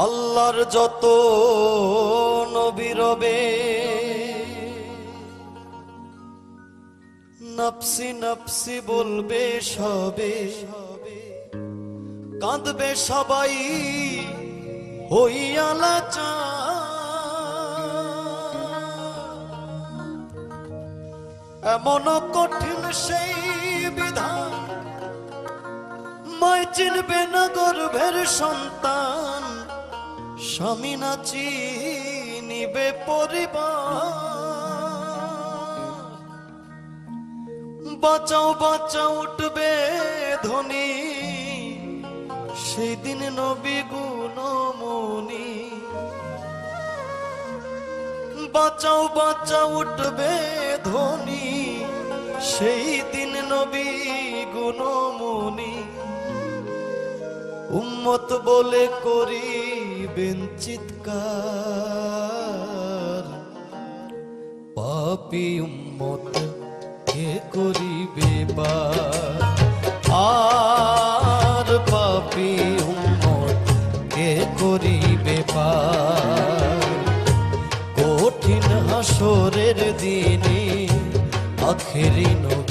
আল্লাহর যত নবী রবে, নফসি নফসি বলবে সবে, কাঁদবে সবাই হইয়ালা চা এমন কঠিন সেই বিধান মায় চিনবে না গর্ভের সন্তান। স্বামী না চিনিবে পরিবার। বাঁচাও বাঁচা উঠবে ধনী। সেই দিন নবী গুণমণি। বাঁচাও বাঁচা উঠবে ধনী। সেই দিন নবী গুণমণি। উম্মত বলে করিবেন চিৎকার। পাপি উম্মত কে করিবে বার আর পাপি উম্মত কে করিবে পার কঠিন হাসরের দিনে আখেরি নবী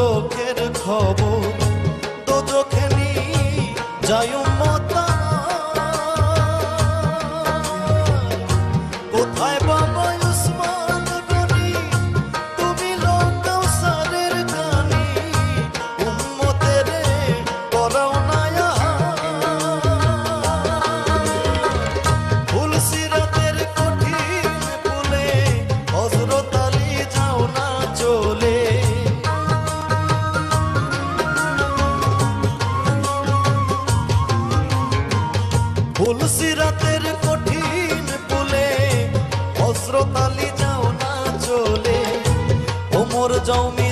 দোজখের খবর। আলী যাও না চলে। ওমর জমি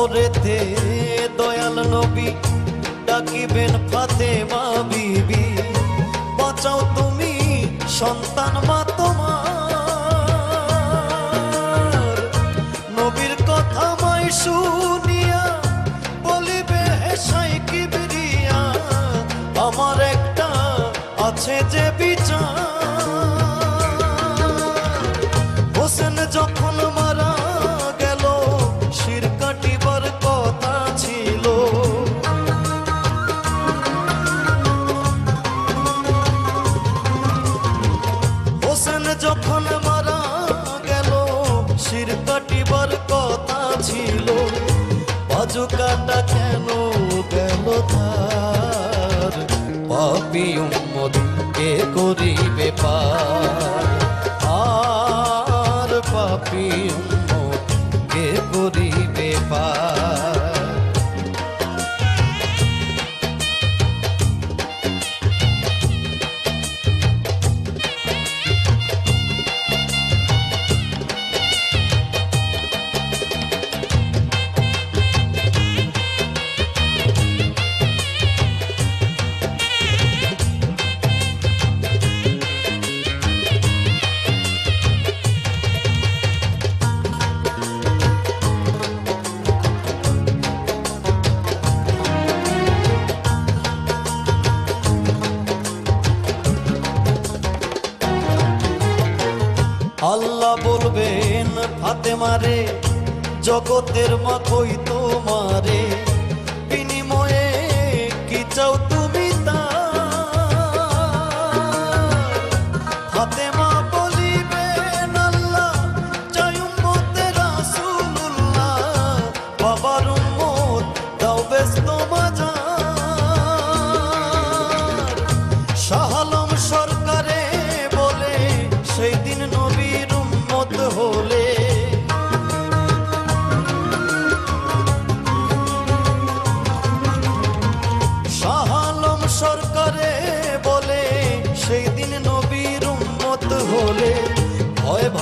তারপরে তে দয়াল নবী, ডাকিবেন ফাতেমা বিবি। বাঁচাও তুমি সন্তান মা তোমার। নবীর কথা মাই শুনিয়া কাটিবার কথা ছিল। বাজু কাটা কেন গেল তার? পাপি উম্মত কে করিবে পাপি উম্মত বলবেন ফাতেমারে জগতের মাথই তোমারে।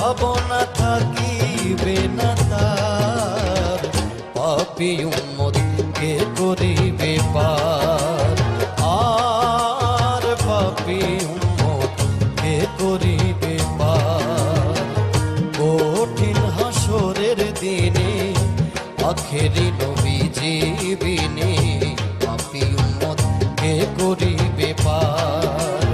ভয় ভাবনা থাকিবে না তার। পাপি উম্মত কে করিবে পার। আর পাপি উম্মত কে করিবে পার। কঠিন হাসরের দিনে, আখেরি নবী জীবিনে পাপি উম্মত কে করিবে পার।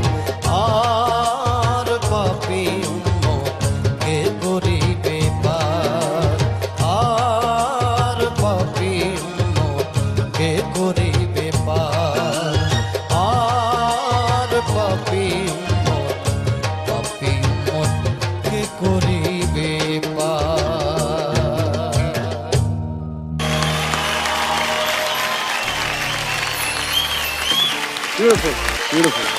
Beautiful, beautiful.